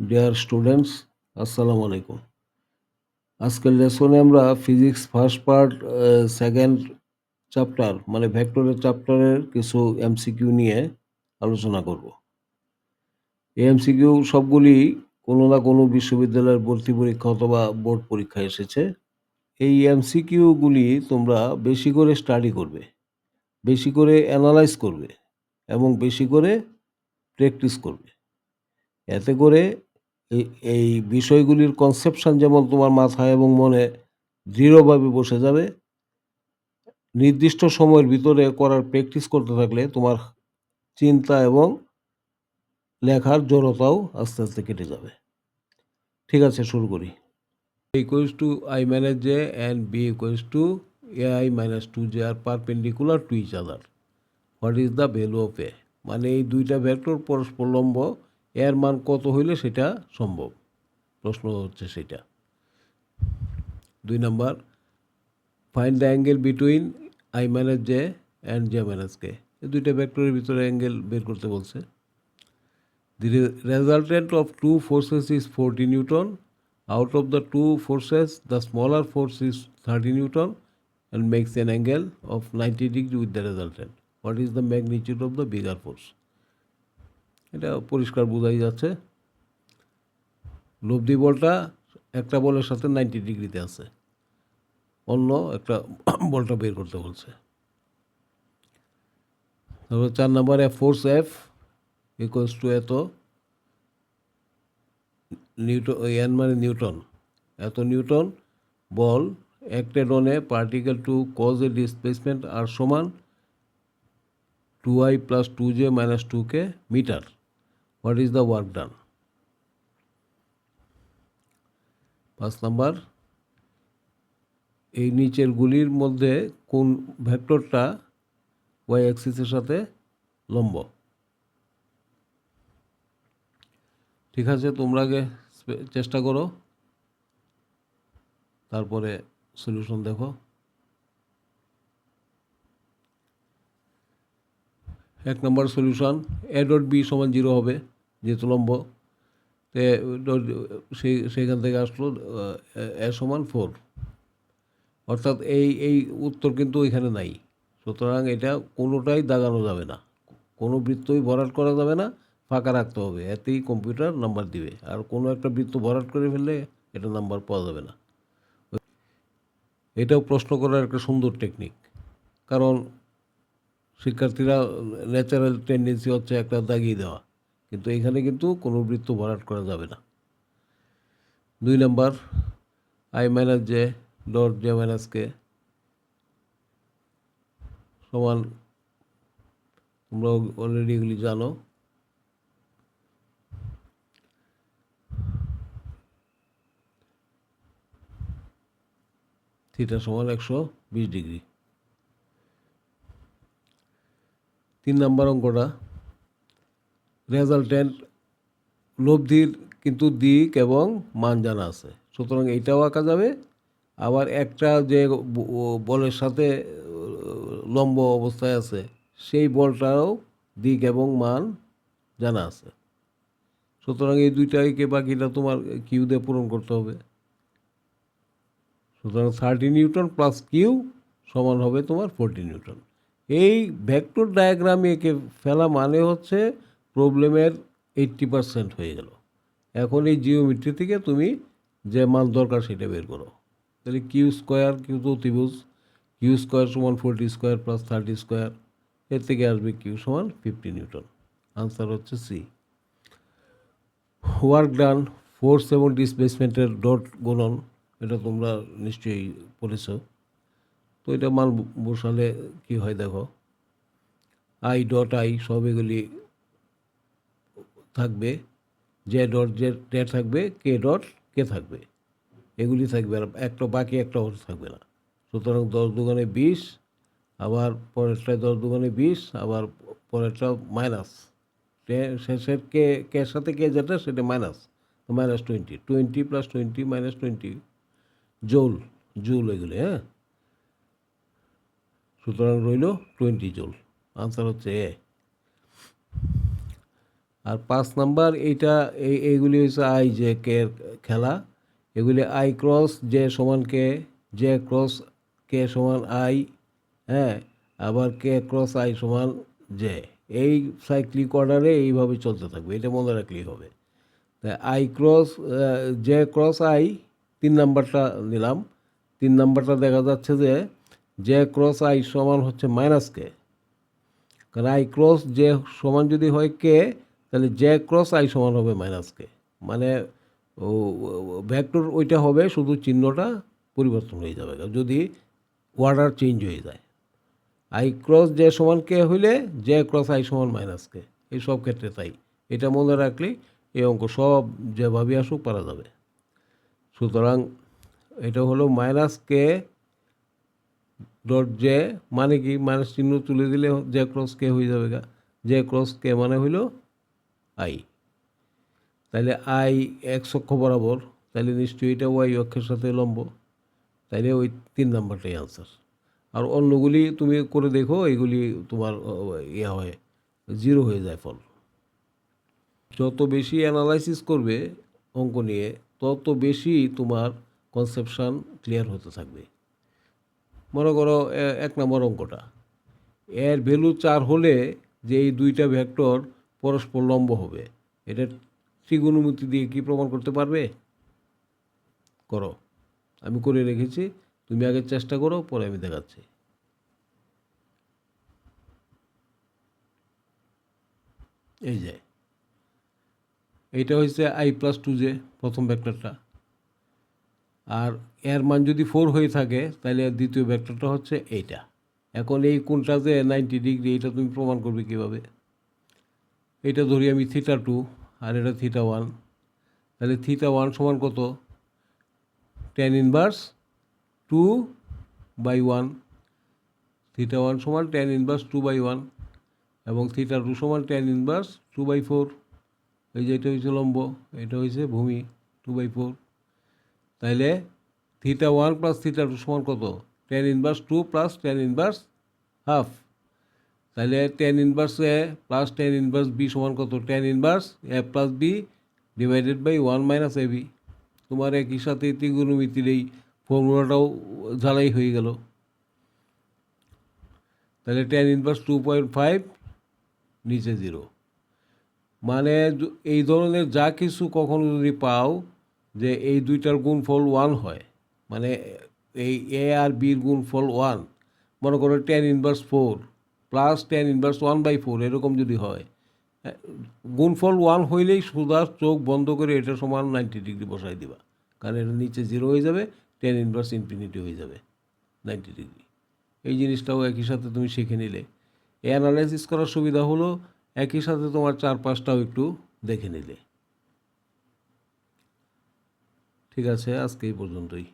Dear students আসসালামু আলাইকুম আজকের লেসনে আমরা physics first part second chapter মানে ভেক্টরের চ্যাপ্টারের কিছু এমসিকিউ নিয়ে আলোচনা করব। এই এমসিকিউ সবগুলি কোনো না কোনো বিশ্ববিদ্যালয়ের ভর্তি পরীক্ষা অথবা বোর্ড পরীক্ষা এসেছে। এই এমসিকিউগুলি তোমরা বেশি করে স্টাডি করবে, বেশি করে অ্যানালাইজ করবে এবং বেশি করে প্র্যাকটিস করবে। এতে করে এই এই বিষয়গুলির কনসেপশন যেমন তোমার মাথায় এবং মনে দৃঢ়ভাবে বসে যাবে, নির্দিষ্ট সময়ের ভিতরে করার প্র্যাকটিস করতে থাকলে তোমার চিন্তা এবং লেখার জড়তাও আস্তে আস্তে কেটে যাবে। ঠিক আছে, শুরু করি। Equals to I minus J and B equals to A I minus two J are perpendicular to each other what is the value of A মানে এই দুইটা ভেক্টর পরস্পর লম্ব এর মান কত হইলে সেটা সম্ভব? প্রশ্ন হচ্ছে সেটা। দুই number find the angle between I minus J and J minus K এই দুইটা ভেক্টরের ভিতরে অ্যাঙ্গেল বের করতে বলছে। The resultant of two forces is forty newton out of the two forces the smaller force is thirty newton and makes an angle of ninety degree with the resultant what is the magnitude of the bigger force এটা পরিষ্কার বোঝাই যাচ্ছে। লব্ধি বলটা একটা বলের সাথে ninety ডিগ্রিতে আছে। অন্য একটা বলটা বের করতে বলছে। তারপর চার নম্বরে ফোর্স এফ ইকুয়ালস টু এত নিউটন এন মানে নিউটন। এত newton, ball acted on particle to cause a displacement R সমান to I plus two J minus two K metre. What is the work done পাঁচ number এই নিচের গুলির মধ্যে কোন ভেক্টরটা ওয়াই অ্যাক্সিসের সাথে লম্ব? ঠিক আছে, তোমরা আগে চেষ্টা করো। তারপরে সলিউশন দেখো। এক নম্বর সলিউশন এ ডট বি সমান জিরো হবে। যেহেতু লম্ব সেই সেইখান থেকে আসলো এ সমান ফোর অর্থাৎ এই এই উত্তর কিন্তু এখানে নাই। সুতরাং এটা কোনোটাই দাগানো যাবে না। কোনো বৃত্তই ভরাট করা যাবে না, ফাঁকা রাখতে হবে। এতেই কম্পিউটার নাম্বার দিবে। আর কোনো একটা বৃত্ত ভরাট করে ফেললে এটা নাম্বার পাওয়া যাবে না। এটাও প্রশ্ন করার একটা সুন্দর টেকনিক কারণ শিক্ষার্থীরা ন্যাচারাল টেন্ডেন্সি হচ্ছে একটা দাগিয়ে দেওয়া। কিন্তু এখানে কিন্তু কোনো বৃত্ত ভরাট করা যাবে না। দুই number, I minus J dot J minus K সমান, তোমরা অলরেডি এগুলি জানো। থিটা সমান একশো বিশ ডিগ্রি। তিন নাম্বার অঙ্কটা রেজাল্টেন্ট লব্ধির কিন্তু দিক এবং মান জানা আছে। সুতরাং এইটাও আঁকা যাবে। আবার একটা যে বলের সাথে লম্ব অবস্থায় আছে, সেই বলটাও দিক এবং মান জানা আছে। সুতরাং এই দুইটাকে বাকিটা তোমার কিউ দিয়ে পূরণ করতে হবে। সুতরাং থার্টি নিউটন প্লাস কিউ সমান হবে তোমার ফোরটি নিউটন। এই ভেক্টর ডায়াগ্রামে এঁকে ফেলা মানে হচ্ছে প্রবলেমের এইট্টি পারসেন্ট হয়ে গেল। এখন এই জিওমেট্রি থেকে তুমি যে মান দরকার সেটা বের করো। তাহলে কিউ স্কোয়ার কিউ তো ত্রিভুজ। কিউ স্কোয়ার সমান forty square plus thirty square এর থেকে আসবে কিউ সমান ফিফটি নিউটন আনসার হচ্ছে সি ওয়ার্ক ডান ফোর্স এবং ডিসপ্লেসমেন্টের ডট গুণন, এটা তোমরা নিশ্চয়ই পড়েছ। তো এটা মান বসালে কি হয় দেখো? আই ডট আই সব এগুলি থাকবে, যে ডট, যে টে থাকবে, কে ডট, কে থাকবে। এগুলি থাকবে আর একটা বাকি একটা অংশ থাকবে না। সুতরাং দশ দোকানে বিশ, আবার পরেরটায় দশ দোকানে বিশ, আবার পরেরটা মাইনাস। শেষের কে কের সাথে কে যেটা, সেটা minus. Minus twenty twenty plus twenty minus twenty. Joule, joule এগুলি হ্যাঁ? সুতরাং রইল টোয়েন্টি জোল। আনসার হচ্ছে এ। আর পাঁচ নাম্বার এইটা, এই, এইগুলি হচ্ছে আই জে কে খেলা। এগুলি আই ক্রস জে সমান কে জে ক্রস কে সমান আই হ্যাঁ? আবার কে ক্রস আই সমান জে এই সাইক্লিক অর্ডারে এইভাবে চলতে থাকবে, এটা মনে রাখলেই হবে। তা I cross J cross I তিন নাম্বারটা নিলাম। তিন নাম্বারটা দেখা যাচ্ছে যে জে ক্রস আই সমান হচ্ছে মাইনাস কে কারণ আই ক্রস জে সমান যদি হয় কে তাহলে জে ক্রস আই সমান হবে মাইনাস কে মানে ভ্যাক্টর ওইটা হবে শুধু চিহ্নটা পরিবর্তন হয়ে যাবে। যদি অর্ডার চেঞ্জ হয়ে যায়। আই ক্রস জে সমান কে হইলে জে ক্রস আই সমান মাইনাস কে এই সব ক্ষেত্রে তাই। এটা মনে রাখলে এই অঙ্ক সব যেভাবে আসুক পারা যাবে। সুতরাং এটা হলো মাইনাস কে ডট জে মানে কি? মাইনাস চিহ্ন তুলে দিলে জে ক্রস কে হয়ে যাবে গা। জে ক্রস কে মানে হইল আই। তাহলে আই এক অক্ষ বরাবর তাহলে নিশ্চয়ই এটা ওয়াই অক্ষের সাথে লম্ব। তাইলে ওই তিন নাম্বারটাই আনসার আর অন্যগুলি তুমি করে দেখো, এগুলি তোমার ইয়ে হয় জিরো হয়ে যায় ফল। যত বেশি অ্যানালাইসিস করবে অঙ্ক নিয়ে, তত বেশি তোমার কনসেপশান ক্লিয়ার হতে থাকবে। মনে করো এক নম্বর অঙ্কটা। এর ভ্যালু চার হলে যে এই দুইটা ভেক্টর পরস্পর লম্ব হবে। এটা ত্রিগুণমিতি দিয়ে কি প্রমাণ করতে পারবে? করো। আমি করে রেখেছি, তুমি আগে চেষ্টা করো, পরে আমি দেখাচ্ছি। এই যে। এইটা হচ্ছে আই প্লাস টু জে প্রথম ভেক্টরটা আর এর মান যদি ফোর হয়ে থাকে, তাহলে দ্বিতীয় ভেক্টরটা হচ্ছে এইটা। এখন এই কোনটা যে নাইনটি ডিগ্রি এটা তুমি প্রমাণ করবে কীভাবে? এটা ধরি আমি থিটা টু আর এটা থিটা ওয়ান তাহলে থিটা ওয়ান সমান কত? Tan inverse two by one theta one সমান tan inverse two by one এবং থিটা টু সমান tan inverse two by four এই যে এটা হয়েছে লম্ব, এটা হয়েছে ভূমি টু বাই ফোর তাইলে theta one plus theta two সমান কত? Tan inverse two plus tan inverse half তাহলে tan inverse A plus tan inverse B সমান কত? Tan inverse A plus B divided by one minus A B তোমার একই সাথে ত্রিগুণমিতির এই ফর্মুলাটাও ঝালাই হয়ে গেল। তাহলে tan inverse two point five নিচে জিরো মানে এই ধরনের যা কিছু কখনো যদি পাও যে এই দুইটার গুণফল ওয়ান হয় মানে এই এ আর বির গুণফল ওয়ান মনে করো tan inverse four plus tan inverse one by four এরকম যদি হয় হ্যাঁ, গুণফল ওয়ান হইলেই সুদা চোখ বন্ধ করে এটা সমান নাইনটি ডিগ্রি বসাই দিবা। কারণ এটা নিচে জিরো হয়ে যাবে টেন ইনভার্স ইনফিনিটি হয়ে যাবে নাইনটি ডিগ্রি এই জিনিসটাও একই সাথে তুমি শিখে নিলে। অ্যানালাইসিস করার সুবিধা হলো একই সাথে তোমার চার পাঁচটাও একটু দেখে নিলে। ঠিক আছে আজকে এই পর্যন্তই।